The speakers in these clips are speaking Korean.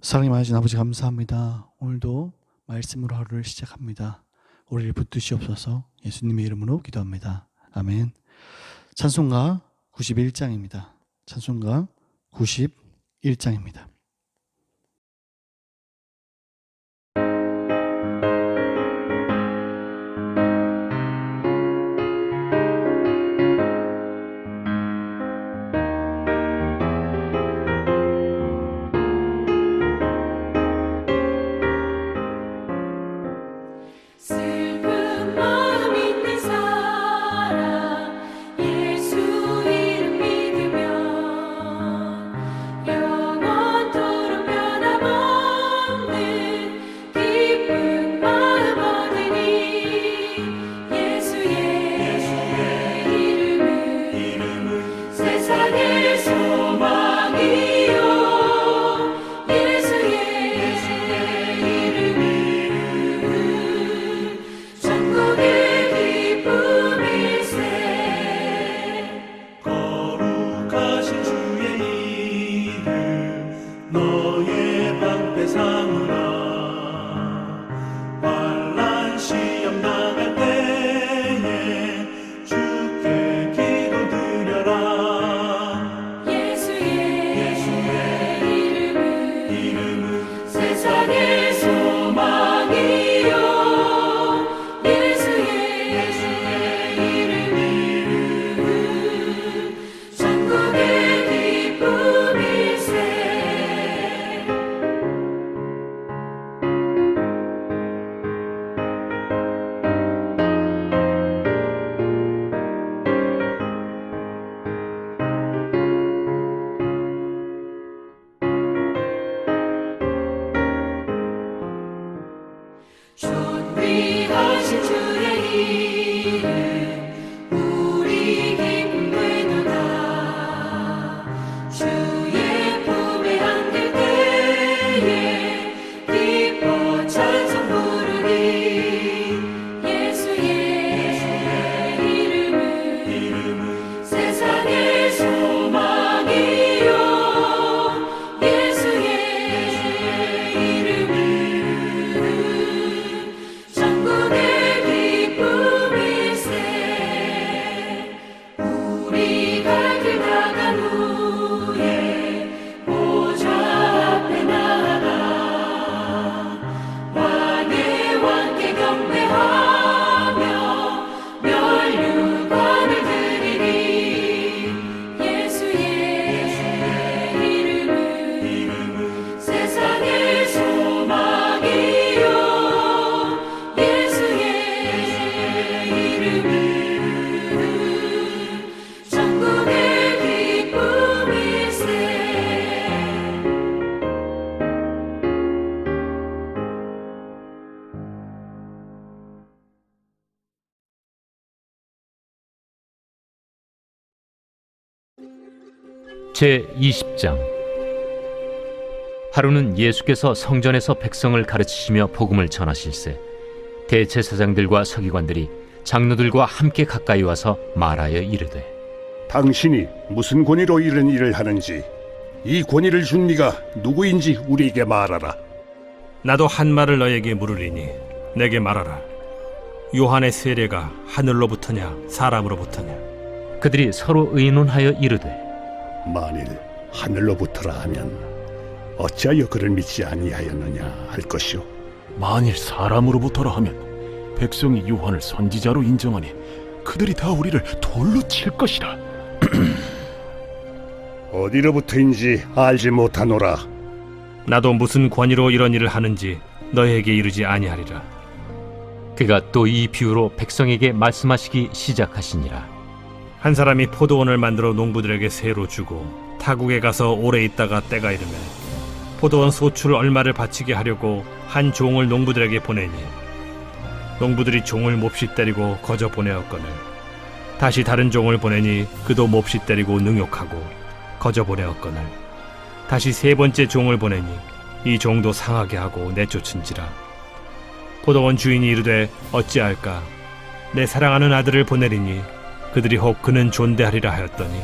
사랑이 많으신 아버지 감사합니다. 오늘도 말씀으로 하루를 시작합니다. 우리를 붙드시옵소서 예수님의 이름으로 기도합니다. 아멘. 찬송가 91장입니다. 찬송가 91장입니다. 이 제 20장 하루는 예수께서 성전에서 백성을 가르치시며 복음을 전하실세 대제사장들과 서기관들이 장로들과 함께 가까이 와서 말하여 이르되 당신이 무슨 권위로 이런 일을 하는지 이 권위를 준 네가 누구인지 우리에게 말하라. 나도 한 말을 너에게 물으리니 내게 말하라. 요한의 세례가 하늘로부터냐 사람으로부터냐? 그들이 서로 의논하여 이르되 만일 하늘로부터라 하면 어찌하여 그를 믿지 아니하였느냐 할 것이요. 만일 사람으로부터라 하면 백성이 요한을 선지자로 인정하니 그들이 다 우리를 돌로 칠 것이라. 어디로부터인지 알지 못하노라. 나도 무슨 권위로 이런 일을 하는지 너에게 이르지 아니하리라. 그가 또 이 비유로 백성에게 말씀하시기 시작하시니라 한 사람이 포도원을 만들어 농부들에게 새로 주고 타국에 가서 오래 있다가 때가 이르면 포도원 소출 얼마를 바치게 하려고 한 종을 농부들에게 보내니 농부들이 종을 몹시 때리고 거저 보내었거늘 다시 다른 종을 보내니 그도 몹시 때리고 능욕하고 거저 보내었거늘 다시 세 번째 종을 보내니 이 종도 상하게 하고 내쫓은지라. 포도원 주인이 이르되 어찌할까? 내 사랑하는 아들을 보내리니 그들이 혹 그는 존대하리라 하였더니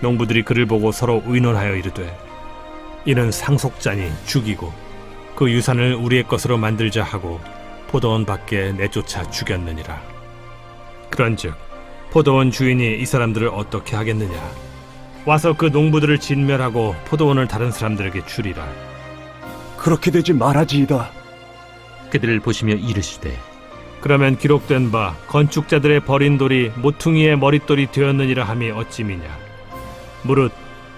농부들이 그를 보고 서로 의논하여 이르되 이는 상속자니 죽이고 그 유산을 우리의 것으로 만들자 하고 포도원 밖에 내쫓아 죽였느니라. 그런즉 포도원 주인이 이 사람들을 어떻게 하겠느냐? 와서 그 농부들을 진멸하고 포도원을 다른 사람들에게 주리라. 그렇게 되지 말아지이다. 그들을 보시며 이르시되 그러면 기록된 바 건축자들의 버린 돌이 모퉁이의 머릿돌이 되었느니라 함이 어찌미냐 무릇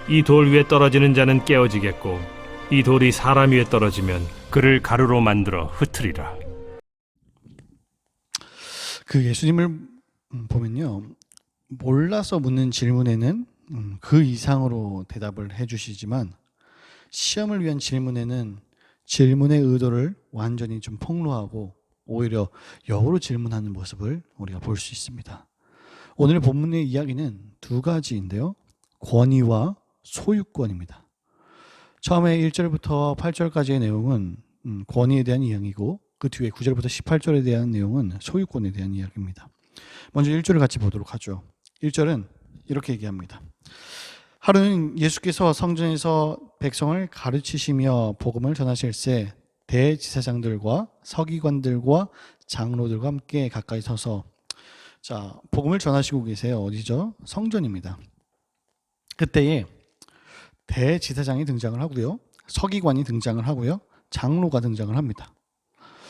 이 돌 위에 떨어지는 자는 깨어지겠고 이 돌이 사람 위에 떨어지면 그를 가루로 만들어 흩으리라 그 예수님을 음, 보면요. 몰라서 묻는 질문에는 음, 그 이상으로 대답을 해주시지만 시험을 위한 질문에는 질문의 의도를 완전히 좀 폭로하고 오히려 역으로 질문하는 모습을 우리가 볼 수 있습니다. 오늘 본문의 이야기는 두 가지인데요. 권위와 소유권입니다. 처음에 1절부터 8절까지의 내용은 음, 권위에 대한 이야기고 그 뒤에 9절부터 18절에 대한 내용은 소유권에 대한 이야기입니다. 먼저 1절을 같이 보도록 하죠. 1절은 이렇게 얘기합니다. 하루는 예수께서 성전에서 백성을 가르치시며 복음을 전하실새 대지사장들과 서기관들과 장로들과 함께 가까이 서서 자 복음을 전하시고 계세요. 어디죠? 성전입니다. 그때에 대지사장이 등장을 하고요. 서기관이 등장을 하고요. 장로가 등장을 합니다.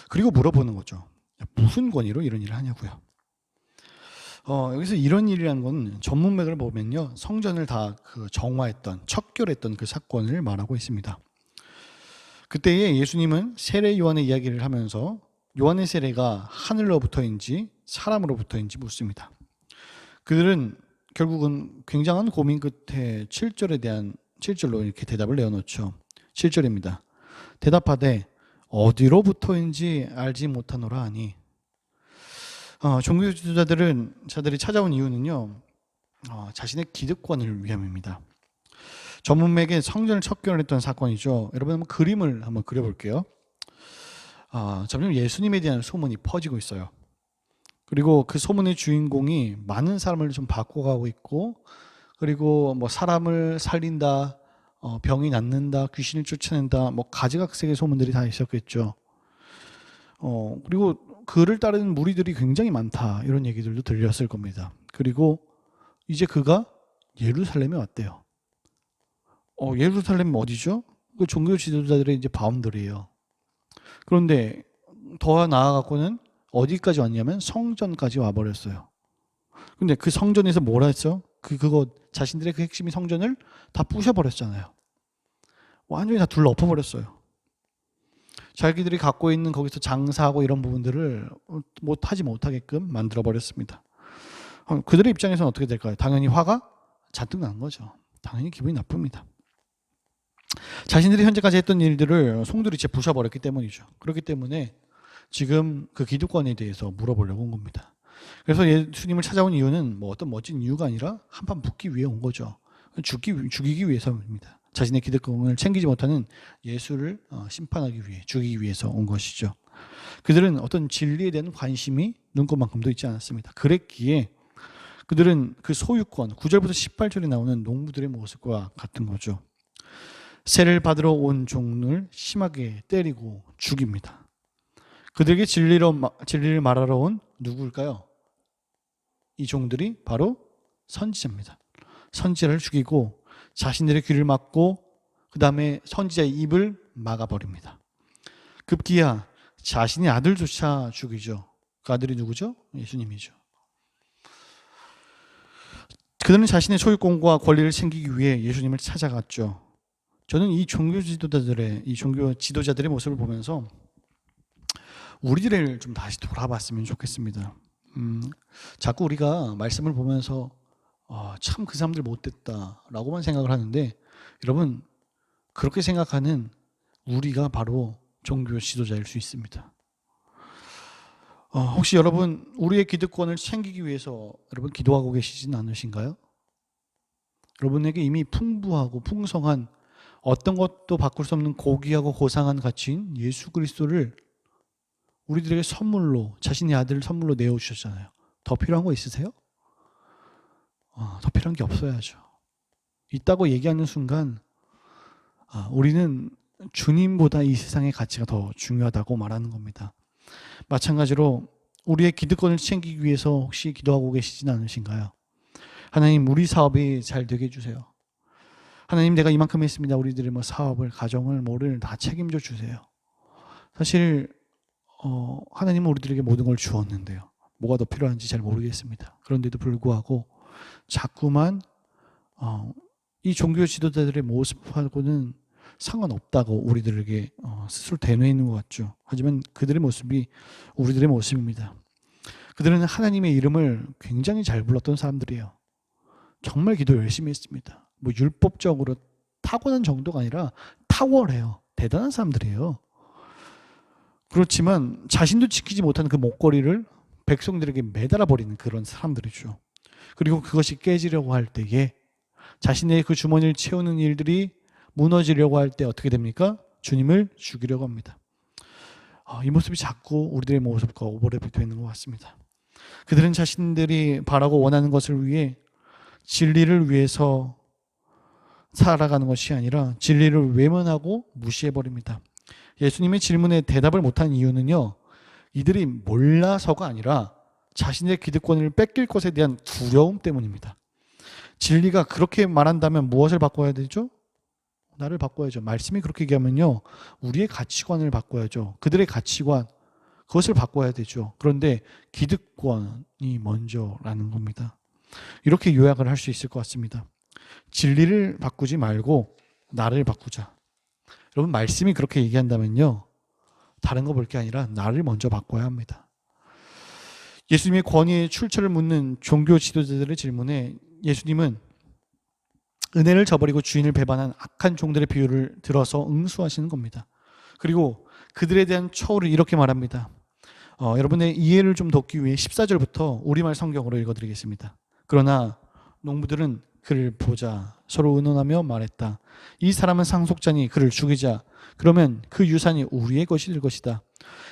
그리고 물어보는 거죠. 무슨 권위로 이런 일을 하냐고요. 어, 여기서 이런 일이라는 건 전문맥을 보면요. 성전을 다 그 정화했던, 척결했던 그 사건을 말하고 있습니다. 그때에 예수님은 세례 요한의 이야기를 하면서 요한의 세례가 하늘로부터인지 사람으로부터인지 묻습니다. 그들은 결국은 굉장한 고민 끝에 7절에 대한 7절로 이렇게 대답을 내어놓죠. 7절입니다. 대답하되 어디로부터인지 알지 못하노라 하니 어, 종교 지도자들은 자들이 찾아온 이유는요 어, 자신의 기득권을 위함입니다. 전문맥의 성전을 척결했던 사건이죠. 여러분 한번 그림을 한번 그려볼게요. 아, 점점 예수님에 대한 소문이 퍼지고 있어요. 그리고 그 소문의 주인공이 많은 사람을 좀 바꿔가고 있고, 그리고 뭐 사람을 살린다, 어, 병이 낫는다, 귀신을 쫓아낸다, 뭐 가지각색의 소문들이 다 있었겠죠. 어, 그리고 그를 따르는 무리들이 굉장히 많다 이런 얘기들도 들렸을 겁니다. 그리고 이제 그가 예루살렘에 왔대요. 어, 예루살렘 어디죠? 그 종교 지도자들의 이제 바운더리예요. 그런데 더 나아가고는 어디까지 왔냐면 성전까지 와버렸어요. 근데 그 성전에서 뭐라 했죠? 그 그거 자신들의 그 핵심이 성전을 다 부셔버렸잖아요. 완전히 다 둘러 엎어버렸어요. 자기들이 갖고 있는 거기서 장사하고 이런 부분들을 못 하지 못하게끔 만들어 버렸습니다. 어, 그들의 입장에서는 어떻게 될까요? 당연히 화가 잔뜩 난 거죠. 당연히 기분이 나쁩니다. 자신들이 현재까지 했던 일들을 송두리째 부셔버렸기 때문이죠. 그렇기 때문에 지금 그 기득권에 대해서 물어보려고 온 겁니다. 그래서 예수님을 찾아온 이유는 뭐 어떤 멋진 이유가 아니라 한판 붙기 위해 온 거죠. 죽기, 죽이기 위해서입니다. 자신의 기득권을 챙기지 못하는 예수를 어, 심판하기 위해 죽이기 위해서 온 것이죠. 그들은 어떤 진리에 대한 관심이 눈꽃만큼도 있지 않았습니다. 그랬기에 그들은 그 소유권 9절부터 18절에 나오는 농부들의 모습과 같은 거죠. 세를 받으러 온 종을 심하게 때리고 죽입니다. 그들에게 진리를 말하러 온 누구일까요? 이 종들이 바로 선지자입니다. 선지자를 죽이고 자신들의 귀를 막고 그 다음에 선지자의 입을 막아버립니다. 급기야 자신의 아들조차 죽이죠. 그 아들이 누구죠? 예수님이죠. 그들은 자신의 소유권과 권리를 챙기기 위해 예수님을 찾아갔죠. 저는 이 종교 지도자들의 이 종교 지도자들의 모습을 보면서 우리들을 좀 다시 돌아봤으면 좋겠습니다. 음, 자꾸 우리가 말씀을 보면서 아, 참그 사람들 못됐다라고만 생각을 하는데 여러분 그렇게 생각하는 우리가 바로 종교 지도자일 수 있습니다. 어, 혹시 여러분 우리의 기득권을 챙기기 위해서 여러분 기도하고 계시진 않으신가요? 여러분에게 이미 풍부하고 풍성한 어떤 것도 바꿀 수 없는 고귀하고 고상한 가치인 예수 그리스도를 우리들에게 선물로 자신의 아들을 선물로 내어 주셨잖아요. 더 필요한 거 있으세요? 어, 더 필요한 게 없어야죠. 있다고 얘기하는 순간 아, 우리는 주님보다 이 세상의 가치가 더 중요하다고 말하는 겁니다. 마찬가지로 우리의 기득권을 챙기기 위해서 혹시 기도하고 계시진 않으신가요? 하나님 우리 사업이 잘 되게 해주세요. 하나님 내가 이만큼 했습니다. 우리들의 뭐 사업을 가정을 뭐를 다 책임져 주세요. 사실 어, 하나님은 우리들에게 모든 걸 주었는데요. 뭐가 더 필요한지 잘 모르겠습니다. 그런데도 불구하고 자꾸만 어, 이 종교 지도자들의 모습하고는 상관없다고 우리들에게 어, 스스로 대뇌이는 것 같죠. 하지만 그들의 모습이 우리들의 모습입니다. 그들은 하나님의 이름을 굉장히 잘 불렀던 사람들이에요. 정말 기도 열심히 했습니다. 뭐 율법적으로 타고난 정도가 아니라 탁월해요. 대단한 사람들이에요. 그렇지만 자신도 지키지 못하는 그 목걸이를 백성들에게 매달아 버리는 그런 사람들이죠. 그리고 그것이 깨지려고 할 때에 자신의 그 주머니를 채우는 일들이 무너지려고 할 때 어떻게 됩니까? 주님을 죽이려고 합니다. 아, 이 모습이 자꾸 우리들의 모습과 오버랩이 되는 것 같습니다. 그들은 자신들이 바라고 원하는 것을 위해 진리를 위해서 살아가는 것이 아니라 진리를 외면하고 무시해 버립니다. 예수님의 질문에 대답을 못한 이유는요. 이들이 몰라서가 아니라 자신의 기득권을 뺏길 것에 대한 두려움 때문입니다. 진리가 그렇게 말한다면 무엇을 바꿔야 되죠? 나를 바꿔야죠. 말씀이 그렇게 얘기하면요. 우리의 가치관을 바꿔야죠. 그들의 가치관, 그것을 바꿔야 되죠. 그런데 기득권이 먼저라는 겁니다. 이렇게 요약을 할 수 있을 것 같습니다. 진리를 바꾸지 말고 나를 바꾸자. 여러분, 말씀이 그렇게 얘기한다면요. 다른 거 볼 게 아니라 나를 먼저 바꿔야 합니다. 예수님의 권위의 출처를 묻는 종교 지도자들의 질문에 예수님은 은혜를 저버리고 주인을 배반한 악한 종들의 비유를 들어서 응수하시는 겁니다. 그리고 그들에 대한 처우를 이렇게 말합니다. 어, 여러분의 이해를 좀 돕기 위해 14절부터 우리말 성경으로 읽어드리겠습니다. 그러나 농부들은 그를 보자 서로 의논하며 말했다. 이 사람은 상속자니 그를 죽이자. 그러면 그 유산이 우리의 것이 될 것이다.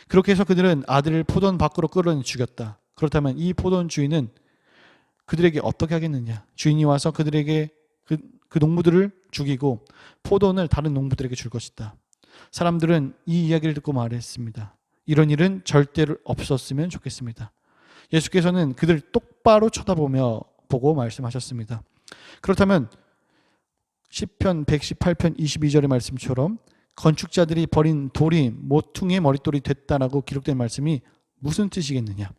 그렇게 해서 그들은 아들을 포도원 밖으로 끌어내 죽였다. 그렇다면 이 포도원 주인은 그들에게 어떻게 하겠느냐? 주인이 와서 그들에게 그, 그 농부들을 죽이고 포도원을 다른 농부들에게 줄 것이다. 사람들은 이 이야기를 듣고 말했습니다. 이런 일은 절대로 없었으면 좋겠습니다. 예수께서는 그들 똑바로 쳐다보며 보고 말씀하셨습니다. 그렇다면 10편 118편 22절의 말씀처럼 건축자들이 버린 돌이 모퉁이의 머릿돌이 됐다라고 기록된 말씀이 무슨 뜻이겠느냐?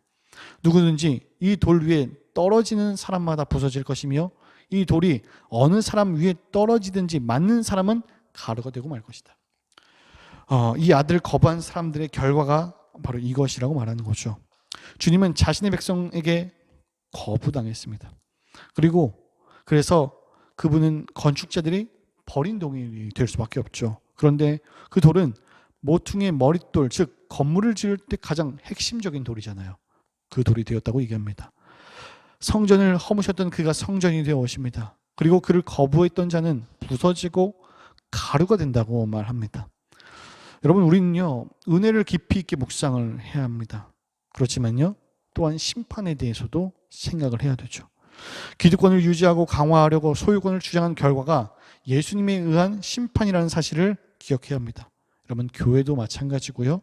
누구든지 이 돌 위에 떨어지는 사람마다 부서질 것이며 이 돌이 어느 사람 위에 떨어지든지 맞는 사람은 가루가 되고 말 것이다. 어, 이 아들을 거부한 사람들의 결과가 바로 이것이라고 말하는 거죠. 주님은 자신의 백성에게 거부당했습니다. 그리고 그래서 그분은 건축자들이 버린 동이 될 수밖에 없죠. 그런데 그 돌은 모퉁이의 머릿돌, 즉 건물을 지을 때 가장 핵심적인 돌이잖아요. 그 돌이 되었다고 얘기합니다. 성전을 허무셨던 그가 성전이 되어 오십니다. 그리고 그를 거부했던 자는 부서지고 가루가 된다고 말합니다. 여러분 우리는요 은혜를 깊이 있게 묵상을 해야 합니다. 그렇지만요 또한 심판에 대해서도 생각을 해야 되죠. 기득권을 유지하고 강화하려고 소유권을 주장한 결과가 예수님에 의한 심판이라는 사실을 기억해야 합니다. 여러분 교회도 마찬가지고요.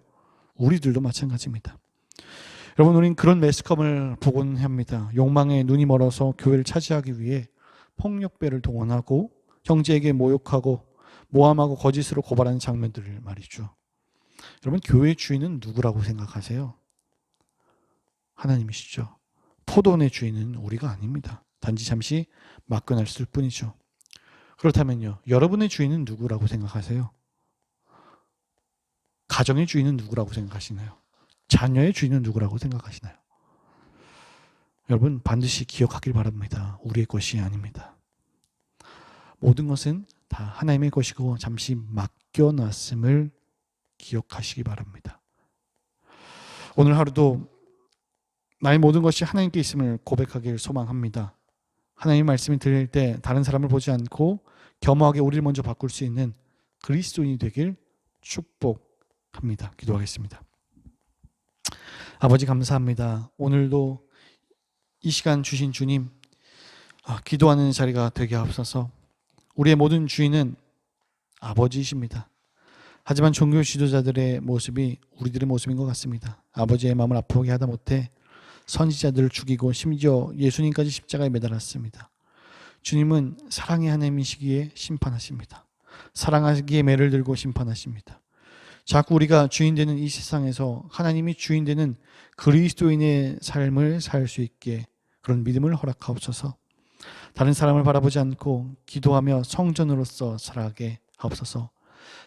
우리들도 마찬가지입니다. 여러분 우리는 그런 매스컴을 보곤 합니다. 욕망에 눈이 멀어서 교회를 차지하기 위해 폭력배를 동원하고 형제에게 모욕하고 모함하고 거짓으로 고발하는 장면들을 말이죠. 여러분 교회의 주인은 누구라고 생각하세요? 하나님이시죠. 포도원의 주인은 우리가 아닙니다. 단지 잠시 맡겨놨을 뿐이죠. 그렇다면요. 여러분의 주인은 누구라고 생각하세요? 가정의 주인은 누구라고 생각하시나요? 자녀의 주인은 누구라고 생각하시나요? 여러분 반드시 기억하길 바랍니다. 우리의 것이 아닙니다. 모든 것은 다 하나님의 것이고 잠시 맡겨놨음을 기억하시기 바랍니다. 오늘 하루도 나의 모든 것이 하나님께 있음을 고백하길 소망합니다. 하나님 말씀을 들을 때 다른 사람을 보지 않고 겸허하게 우리를 먼저 바꿀 수 있는 그리스도인이 되길 축복합니다. 기도하겠습니다. 아버지 감사합니다. 오늘도 이 시간 주신 주님 아, 기도하는 자리가 되게 하옵소서. 우리의 모든 주인은 아버지이십니다. 하지만 종교 지도자들의 모습이 우리들의 모습인 것 같습니다. 아버지의 마음을 아프게 하다 못해 선지자들을 죽이고 심지어 예수님까지 십자가에 매달았습니다. 주님은 사랑의 하나님이시기에 심판하십니다. 사랑하기에 매를 들고 심판하십니다. 자꾸 우리가 주인 되는 이 세상에서 하나님이 주인 되는 그리스도인의 삶을 살 수 있게 그런 믿음을 허락하옵소서. 다른 사람을 바라보지 않고 기도하며 성전으로서 살아가게 하옵소서.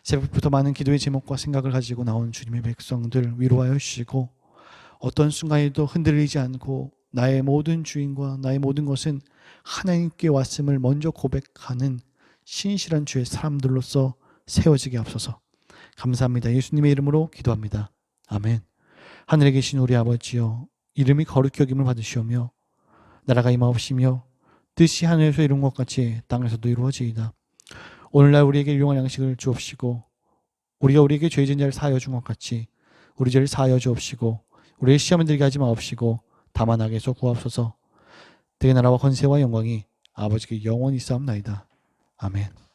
새벽부터 많은 기도의 제목과 생각을 가지고 나온 주님의 백성들 위로하여 주시고 어떤 순간에도 흔들리지 않고 나의 모든 주인과 나의 모든 것은 하나님께 왔음을 먼저 고백하는 신실한 주의 사람들로서 세워지게 하옵소서. 감사합니다. 예수님의 이름으로 기도합니다. 아멘. 하늘에 계신 우리 아버지여 이름이 거룩히 여김을 받으시오며 나라가 임하옵시며 뜻이 하늘에서 이룬 것 같이 땅에서도 이루어지이다. 오늘날 우리에게 유용한 양식을 주옵시고 우리가 우리에게 죄진 자를 사하여 준 것 같이 우리 죄를 사하여 주옵시고 우리의 시험에 들게 하지 마옵시고 다만 악에서 구하옵소서. 대의 나라와 권세와 영광이 아버지께 영원히 싸움나이다. 아멘.